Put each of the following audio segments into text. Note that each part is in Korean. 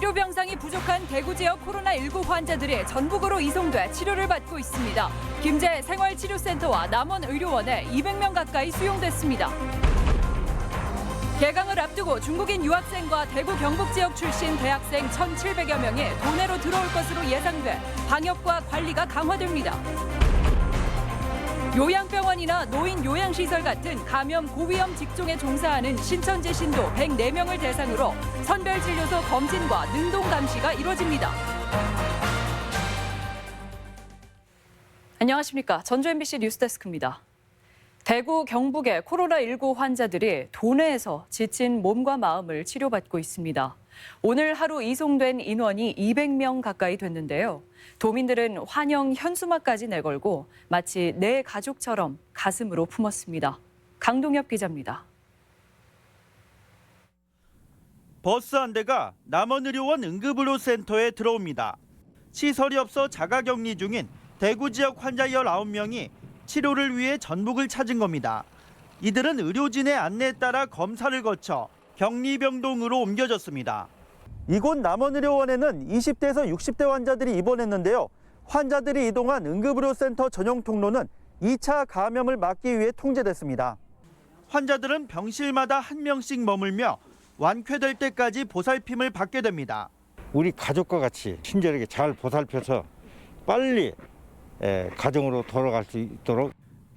의료 병상이 부족한 대구 지역 코로나19 환자들이 전국으로 이송돼 치료를 받고 있습니다. 김제 생활치료센터와 남원 의료원에 200명 가까이 수용됐습니다. 개강을 앞두고 중국인 유학생과 대구 경북 지역 출신 대학생 1,700여 명이 도내로 들어올 것으로 예상돼 방역과 관리가 강화됩니다. 요양병원이나 노인 요양시설 같은 감염 고위험 직종에 종사하는 신천지 신도 104명을 대상으로 선별진료소 검진과 능동 감시가 이뤄집니다. 안녕하십니까. 전주 MBC 뉴스데스크입니다. 대구 경북의 코로나19 환자들이 도내에서 지친 몸과 마음을 치료받고 있습니다. 오늘 하루 이송된 인원이 200명 가까이 됐는데요. 도민들은 환영 현수막까지 내걸고 마치 내 가족처럼 가슴으로 품었습니다. 강동엽 기자입니다. 버스 한 대가 남원의료원 응급의료 센터에 들어옵니다. 시설이 없어 자가격리 중인 대구 지역 환자 19명이 치료를 위해 전북을 찾은 겁니다. 이들은 의료진의 안내에 따라 검사를 거쳐 격리병동으로 옮겨졌습니다. 이곳 남원의료원에는 20대에서 60대 환자들이 입원했는데요. 환자들이 이동한 응급의료센터 전용 통로는 2차 감염을 막기 위해 통제됐습니다. 환자들은 병실마다 한 명씩 머물며 완쾌될 때까지 보살핌을 받게 됩니다. 우리 가족과 같이 친절하게 잘 보살펴서 빨리 에, 가정으로 돌아갈 수 있도록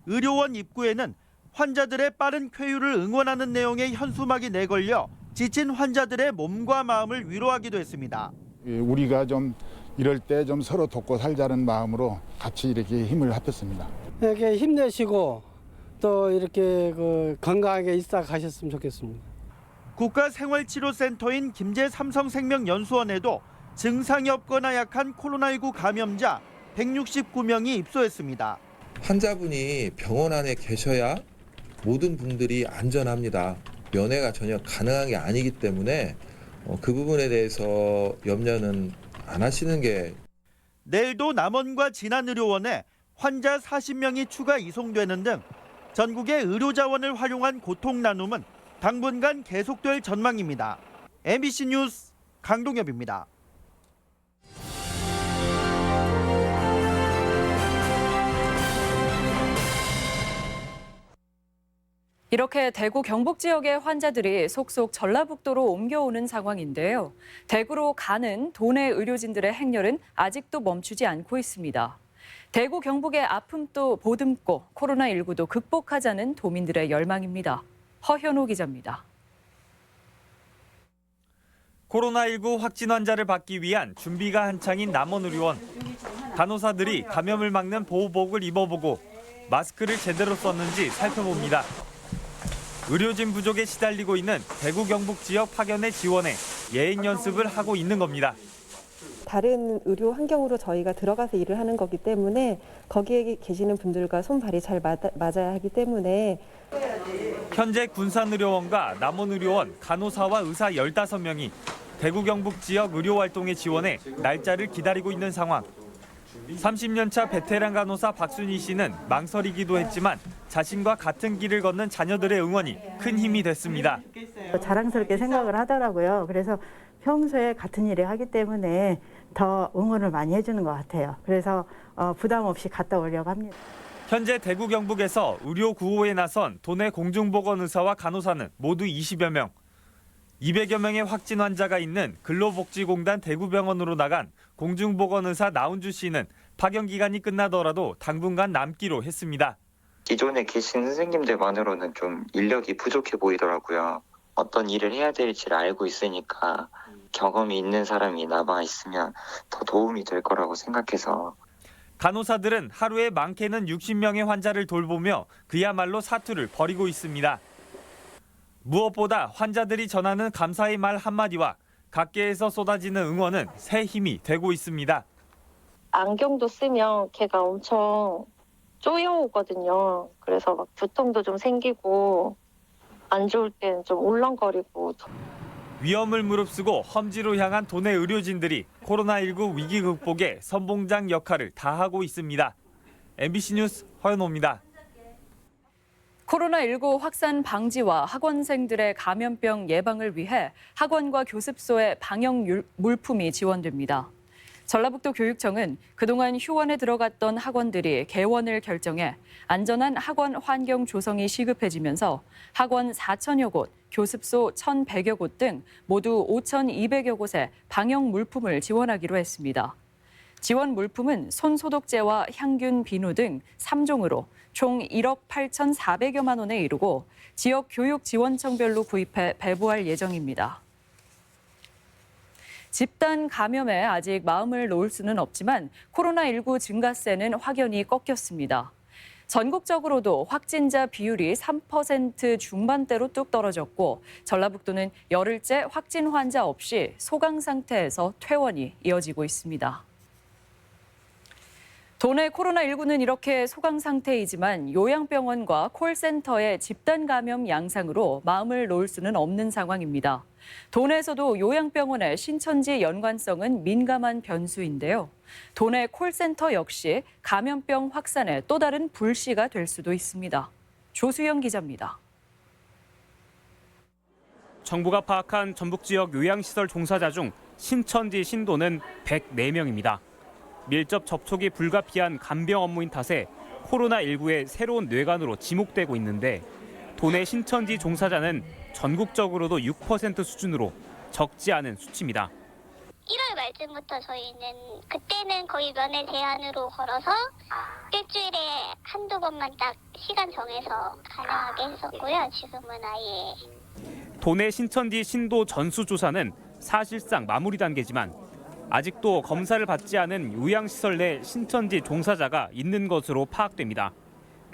의료원 입구에는 환자들의 빠른 쾌유를 응원하는 내용의 현수막이 내걸려 지친 환자들의 몸과 마음을 위로하기도 했습니다. 예, 우리가 좀 이럴 때 좀 서로 돕고 살자는 마음으로 같이 이렇게 힘을 합했습니다. 이렇게 힘내시고 또 이렇게 그 건강하게 있어 가셨으면 좋겠습니다. 국가생활치료센터인 김제 삼성생명연수원에도 증상이 없거나 약한 코로나19 감염자 169명이 입소했습니다. 환자분이 병원 안에 계셔야 모든 분들이 안전합니다. 면회가 전혀 가능한 게 아니기 때문에 어, 그 부분에 대해서 염려는 안 하시는 게 내일도 남원과 진안의료원에 환자 40명이 추가 이송되는 등 전국의 의료 자원을 활용한 고통 나눔은 당분간 계속될 전망입니다. MBC 뉴스 강동엽입니다. 이렇게 대구 경북 지역의 환자들이 속속 전라북도로 옮겨오는 상황인데요. 대구로 가는 도내 의료진들의 행렬은 아직도 멈추지 않고 있습니다. 대구 경북의 아픔도 보듬고 코로나19도 극복하자는 도민들의 열망입니다. 허현호 기자입니다. 코로나19 확진 환자를 받기 위한 준비가 한창인 남원의료원. 간호사들이 감염을 막는 보호복을 입어보고 마스크를 제대로 썼는지 살펴봅니다. 의료진 부족에 시달리고 있는 대구 경북 지역 파견의 지원에 예행 연습을 하고 있는 겁니다. 다른 의료 환경으로 저희가 들어가서 일을 하는 거기 때문에 거기에 계시는 분들과 손발이 잘 맞아, 맞아야 하기 때문에 현재 군산의료원과 남원의료원 간호사와 의사 15명이 대구 경북 지역 의료 활동에 지원해 날짜를 기다리고 있는 상황. 30년 차 베테랑 간호사 박순희 씨는 망설이기도 했지만 자신과 같은 길을 걷는 자녀들의 응원이 큰 힘이 됐습니다. 자랑스럽게 생각을 하더라고요. 그래서 평소에 같은 일을 하기 때문에 더 응원을 많이 해주는 것 같아요. 그래서 어, 부담 없이 갔다 오려고 합니다. 현재 대구 경북에서 의료 구호에 나선 도내 공중보건 의사와 간호사는 모두 20여 명. 200여 명의 확진 환자가 있는 근로복지공단 대구병원으로 나간 공중보건 의사 나운주 씨는 파견 기간이 끝나더라도 당분간 남기로 했습니다. 기존에 계신 선생님들만으로는 좀 인력이 부족해 보이더라고요. 어떤 일을 해야 될지를 알고 있으니까 경험이 있는 사람이 남아 있으면 더 도움이 될 거라고 생각해서 간호사들은 하루에 많게는 60명의 환자를 돌보며 그야말로 사투를 벌이고 있습니다. 무엇보다 환자들이 전하는 감사의 말 한마디와 각계에서 쏟아지는 응원은 새 힘이 되고 있습니다. 안경도 쓰면 걔가 엄청 쪼여오거든요. 그래서 막 두통도 좀 생기고 안 좋을 때는 좀 울렁거리고 위험을 무릅쓰고 험지로 향한 도내 의료진들이 코로나19 위기 극복에 선봉장 역할을 다하고 있습니다. MBC 뉴스 허연호입니다. 코로나19 확산 방지와 학원생들의 감염병 예방을 위해 학원과 교습소에 방역 율- 물품이 지원됩니다. 전라북도 교육청은 그동안 휴원에 들어갔던 학원들이 개원을 결정해 안전한 학원 환경 조성이 시급해지면서 학원 4천여 곳, 교습소 1,100여 곳 등 모두 5,200여 곳에 방역 물품을 지원하기로 했습니다. 지원 물품은 손 소독제와 향균 비누 등 3종으로 총 1억 8,400여만 원에 이르고 지역 교육 지원청별로 구입해 배부할 예정입니다. 집단 감염에 아직 마음을 놓을 수는 없지만 코로나19 증가세는 확연히 꺾였습니다. 전국적으로도 확진자 비율이 3% 중반대로 뚝 떨어졌고 전라북도는 열흘째 확진 환자 없이 소강 상태에서 퇴원이 이어지고 있습니다. 도내 코로나19는 이렇게 소강 상태이지만 요양병원과 콜센터의 집단 감염 양상으로 마음을 놓을 수는 없는 상황입니다. 도내에서도 요양병원의 신천지 연관성은 민감한 변수인데요. 도내 콜센터 역시 감염병 확산의 또 다른 불씨가 될 수도 있습니다. 조수영 기자입니다. 정부가 파악한 전북 지역 요양시설 종사자 중 신천지 신도는 104명입니다. 밀접 접촉이 불가피한 간병 업무인 탓에 코로나19의 새로운 뇌관으로 지목되고 있는데 도내 신천지 종사자는 전국적으로도 6% 수준으로 적지 않은 수치입니다. 1월 말쯤부터 저희는 그때는 거의 면회 제한으로 걸어서 일주일에 한두 번만 딱 시간 정해서 가능하게 했었고요. 지금은 아예 도내 신천지 신도 전수조사는 사실상 마무리 단계지만 아직도 검사를 받지 않은 요양시설 내 신천지 종사자가 있는 것으로 파악됩니다.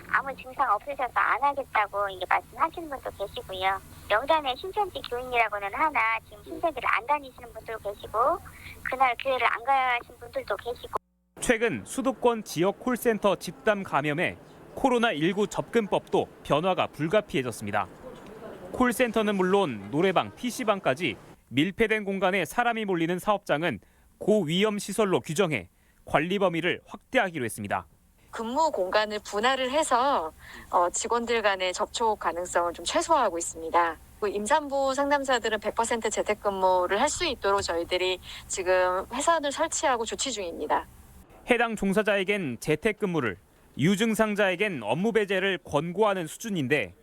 아무 증상 없으셔서 안 하겠다고 이게 말씀하시는 분도 계시고요. 명단에 신천지 교인이라고는 하나 지금 신천지를 안 다니시는 분도 계시고 그날 교회를 안 가신 분들도 계시고 최근 수도권 지역 콜센터 집단 감염에 코로나19 접근법도 변화가 불가피해졌습니다. 콜센터는 물론 노래방, PC방까지 밀폐된 공간에 사람이 몰리는 사업장은 고위험 시설로 규정해 관리 범위를 확대하기로 했습니다. 근무 공간을 분할을 해서 어, 직원들 간의 접촉 가능성을 좀 최소화하고 있습니다. 그 임산부 상담사들은 100% 재택근무를 할 수 있도록 저희들이 지금 회사를 설치하고 조치 중입니다. 해당 종사자에겐 재택근무를, 유증상자에겐 업무 배제를 권고하는 수준인데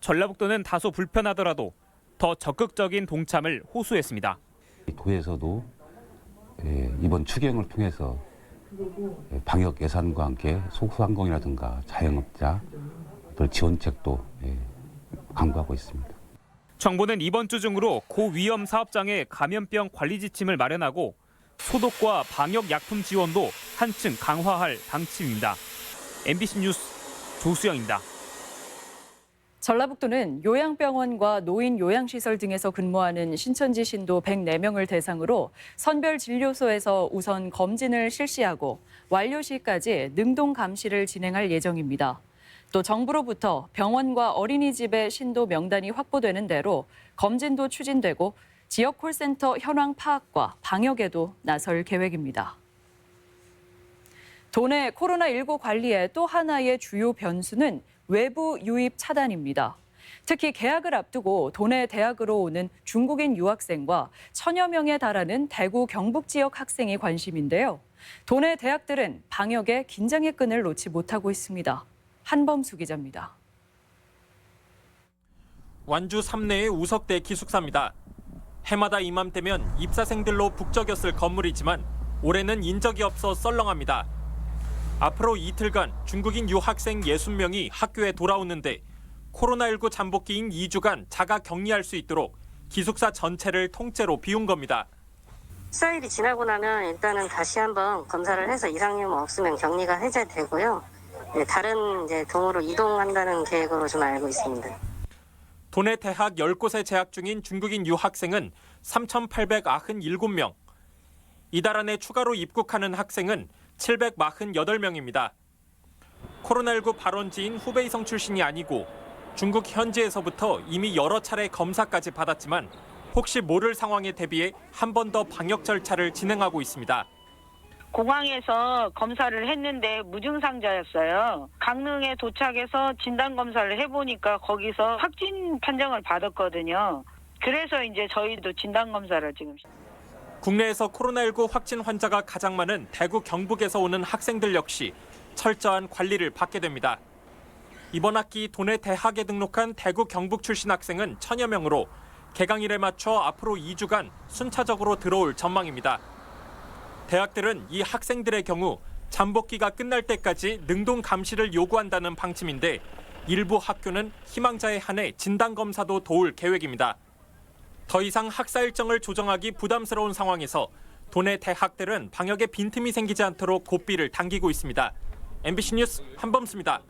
전라북도는 다소 불편하더라도 더 적극적인 동참을 호소했습니다. 도에서도 예, 이번 추경을 통해서 예, 방역 예산과 함께 소상공이라든가 자영업자들 지원책도 예, 강구하고 있습니다. 정부는 이번 주 중으로 고위험 사업장의 감염병 관리 지침을 마련하고 소독과 방역 약품 지원도 한층 강화할 방침입니다. MBC 뉴스 조수영입니다. 전라북도는 요양병원과 노인 요양시설 등에서 근무하는 신천지 신도 104명을 대상으로 선별 진료소에서 우선 검진을 실시하고 완료 시까지 능동 감시를 진행할 예정입니다. 또 정부로부터 병원과 어린이집의 신도 명단이 확보되는 대로 검진도 추진되고 지역 콜센터 현황 파악과 방역에도 나설 계획입니다. 도내 코로나19 관리의 또 하나의 주요 변수는 외부 유입 차단입니다. 특히 개학을 앞두고 도내 대학으로 오는 중국인 유학생과 천여 명에 달하는 대구 경북 지역 학생이 관심인데요. 도내 대학들은 방역에 긴장의 끈을 놓지 못하고 있습니다. 한범수 기자입니다. 완주 삼내의 우석대 기숙사입니다. 해마다 이맘때면 입사생들로 북적였을 건물이지만 올해는 인적이 없어 썰렁합니다. 앞으로 이틀간 중국인 유학생 60명이 학교에 돌아오는데 코로나19 잠복기인 2주간 자가 격리할 수 있도록 기숙사 전체를 통째로 비운 겁니다. 수요일이 지나고 나면 일단은 다시 한번 검사를 해서 이상염 없으면 격리가 해제되고요. 네, 다른 이제 동으로 이동한다는 계획으로 좀 알고 있습니다. 도내 대학 10곳에 재학 중인 중국인 유학생은 3,897명. 이달 안에 추가로 입국하는 학생은 748명입니다. 코로나19 발원지인 후베이성 출신이 아니고 중국 현지에서부터 이미 여러 차례 검사까지 받았지만 혹시 모를 상황에 대비해 한 번 더 방역 절차를 진행하고 있습니다. 공항에서 검사를 했는데 무증상자였어요. 강릉에 도착해서 진단 검사를 해보니까 거기서 확진 판정을 받았거든요. 그래서 이제 저희도 진단 검사를 지금 국내에서 코로나19 확진 환자가 가장 많은 대구 경북에서 오는 학생들 역시 철저한 관리를 받게 됩니다. 이번 학기 도내 대학에 등록한 대구 경북 출신 학생은 천여 명으로 개강일에 맞춰 앞으로 2주간 순차적으로 들어올 전망입니다. 대학들은 이 학생들의 경우 잠복기가 끝날 때까지 능동 감시를 요구한다는 방침인데 일부 학교는 희망자에 한해 진단 검사도 도울 계획입니다. 더 이상 학사 일정을 조정하기 부담스러운 상황에서 도내 대학들은 방역에 빈틈이 생기지 않도록 고삐를 당기고 있습니다. MBC 뉴스 한범수입니다.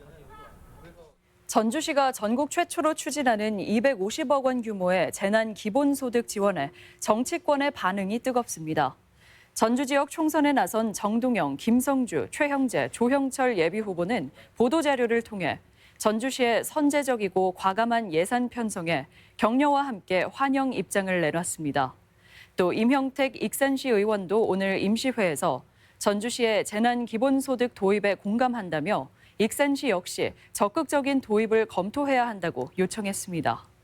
전주시가 전국 최초로 추진하는 250억 원 규모의 재난 기본소득 지원에 정치권의 반응이 뜨겁습니다. 전주 지역 총선에 나선 정동영, 김성주, 최형재, 조형철 예비 후보는 보도자료를 통해 전주시의 선제적이고 과감한 예산 편성에 격려와 함께 환영 입장을 내놨습니다. 또 임형택 익산시 의원도 오늘 임시회에서 전주시의 재난 기본소득 도입에 공감한다며 익산시 역시 적극적인 도입을 검토해야 한다고 요청했습니다.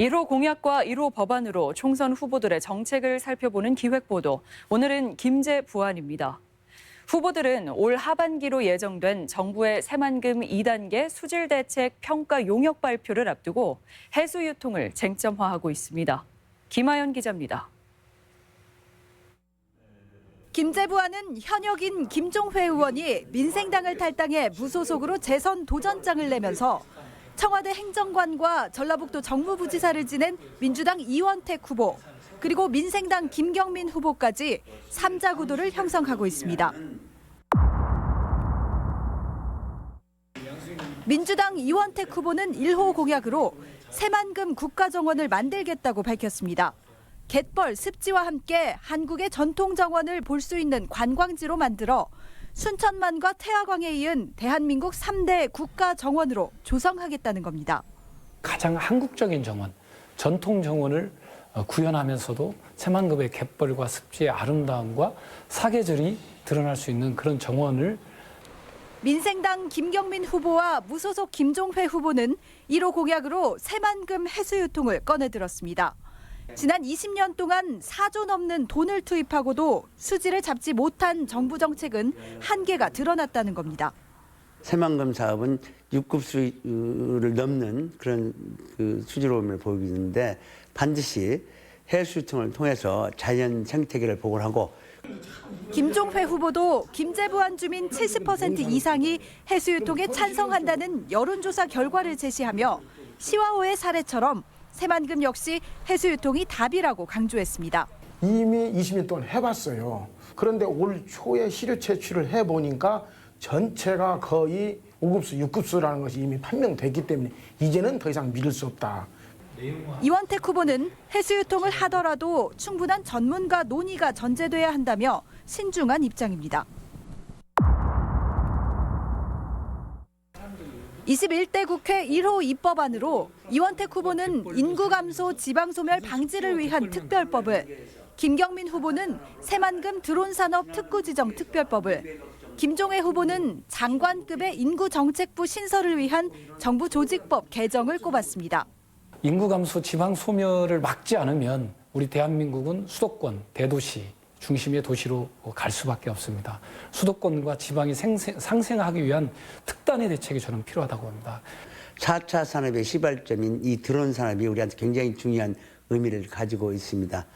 일호 공약과 일호 법안으로 총선 후보들의 정책을 살펴보는 기획보도. 오늘은 김제 부안입니다. 후보들은 올 하반기로 예정된 정부의 새만금 2단계 수질 대책 평가 용역 발표를 앞두고 해수 유통을 쟁점화하고 있습니다. 김아연 기자입니다. 김재부와는 현역인 김종회 의원이 민생당을 탈당해 무소속으로 재선 도전장을 내면서 청와대 행정관과 전라북도 정무부지사를 지낸 민주당 이원택 후보 그리고 민생당 김경민 후보까지 3자 구도를 형성하고 있습니다. 민주당 이원택 후보는 1호 공약으로 새만금 국가정원을 만들겠다고 밝혔습니다. 갯벌, 습지와 함께 한국의 전통 정원을 볼 수 있는 관광지로 만들어 순천만과 태화광에 이은 대한민국 3대 국가 정원으로 조성하겠다는 겁니다. 가장 한국적인 정원, 전통 정원을 어, 구현하면서도 새만금의 갯벌과 습지의 아름다움과 사계절이 드러날 수 있는 그런 정원을 민생당 김경민 후보와 무소속 김종회 후보는 1호 공약으로 새만금 해수유통을 꺼내들었습니다. 지난 20년 동안 4조 넘는 돈을 투입하고도 수지를 잡지 못한 정부 정책은 한계가 드러났다는 겁니다. 새만금 사업은 6급 수를 넘는 그런 그 수지로움을 보이고 있는데 반드시 해수유통을 통해서 자연 생태계를 보호하고 김종회 후보도 김제부안 주민 70% 이상이 해수유통에 찬성한다는 여론조사 결과를 제시하며 시와호의 사례처럼 새만금 역시 해수유통이 답이라고 강조했습니다. 이미 20년 동안 해봤어요. 그런데 올 초에 시료 채취를 해보니까 전체가 거의 5급수, 6급수라는 것이 이미 판명됐기 때문에 이제는 더 이상 믿을 수 없다. 이원택 후보는 해수유통을 하더라도 충분한 전문가 논의가 전제돼야 한다며 신중한 입장입니다. 21대 국회 1호 입법안으로 이원택 후보는 인구 감소 지방 소멸 방지를 위한 특별법을, 김경민 후보는 새만금 드론 산업 특구 지정 특별법을, 김종회 후보는 장관급의 인구 정책부 신설을 위한 정부 조직법 개정을 꼽았습니다. 인구 감소 지방 소멸을 막지 않으면 우리 대한민국은 수도권 대도시 중심의 도시로 갈 수밖에 없습니다. 수도권과 지방이 생생, 상생하기 위한 특단의 대책이 저는 필요하다고 봅니다. 4차 산업의 시발점인 이 드론 산업이 우리한테 굉장히 중요한 의미를 가지고 있습니다.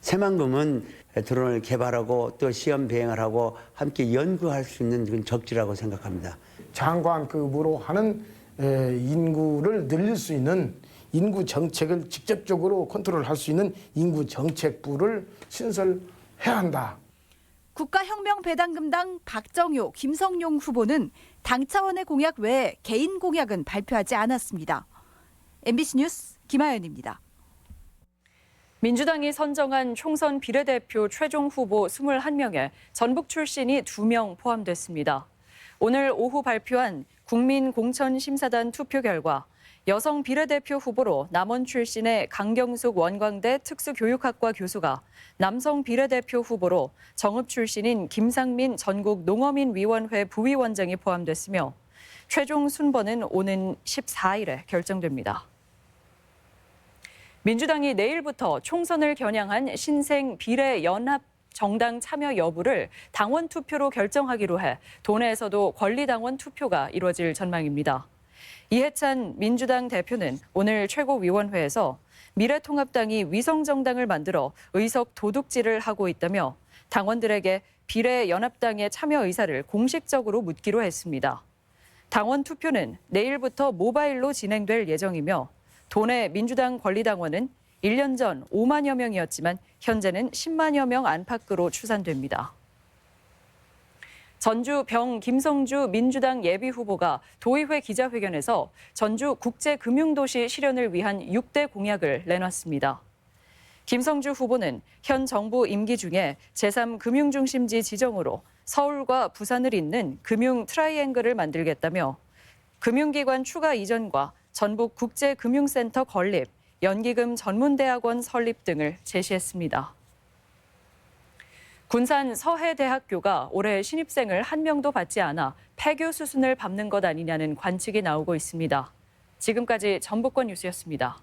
새만금은 드론을 개발하고 또 시험 비행을 하고 함께 연구할 수 있는 그런 적지라고 생각합니다. 장관급으로 하는 에, 인구를 늘릴 수 있는 인구 정책을 직접적으로 컨트롤할 수 있는 인구 정책부를 신설 해야 한다. 국가혁명 배당금당 박정효, 김성용 후보는 당 차원의 공약 외에 개인 공약은 발표하지 않았습니다. MBC 뉴스 김아연입니다. 민주당이 선정한 총선 비례대표 최종 후보 21명에 전북 출신이 2명 포함됐습니다. 오늘 오후 발표한 국민공천심사단 투표 결과 여성 비례대표 후보로 남원 출신의 강경숙 원광대 특수교육학과 교수가 남성 비례대표 후보로 정읍 출신인 김상민 전국 농어민위원회 부위원장이 포함됐으며 최종 순번은 오는 14일에 결정됩니다. 민주당이 내일부터 총선을 겨냥한 신생 비례 연합 정당 참여 여부를 당원 투표로 결정하기로 해 도내에서도 권리당원 투표가 이뤄질 전망입니다. 이해찬 민주당 대표는 오늘 최고위원회에서 미래통합당이 위성정당을 만들어 의석 도둑질을 하고 있다며 당원들에게 비례연합당의 참여 의사를 공식적으로 묻기로 했습니다. 당원 투표는 내일부터 모바일로 진행될 예정이며 도내 민주당 권리당원은 1년 전 5만여 명이었지만 현재는 10만여 명 안팎으로 추산됩니다. 전주 병 김성주 민주당 예비 후보가 도의회 기자회견에서 전주 국제금융도시 실현을 위한 6대 공약을 내놨습니다. 김성주 후보는 현 정부 임기 중에 제3금융중심지 지정으로 서울과 부산을 잇는 금융 트라이앵글을 만들겠다며 금융기관 추가 이전과 전북 국제금융센터 건립, 연기금 전문대학원 설립 등을 제시했습니다. 군산 서해대학교가 올해 신입생을 한 명도 받지 않아 폐교 수순을 밟는 것 아니냐는 관측이 나오고 있습니다. 지금까지 전북권 뉴스였습니다.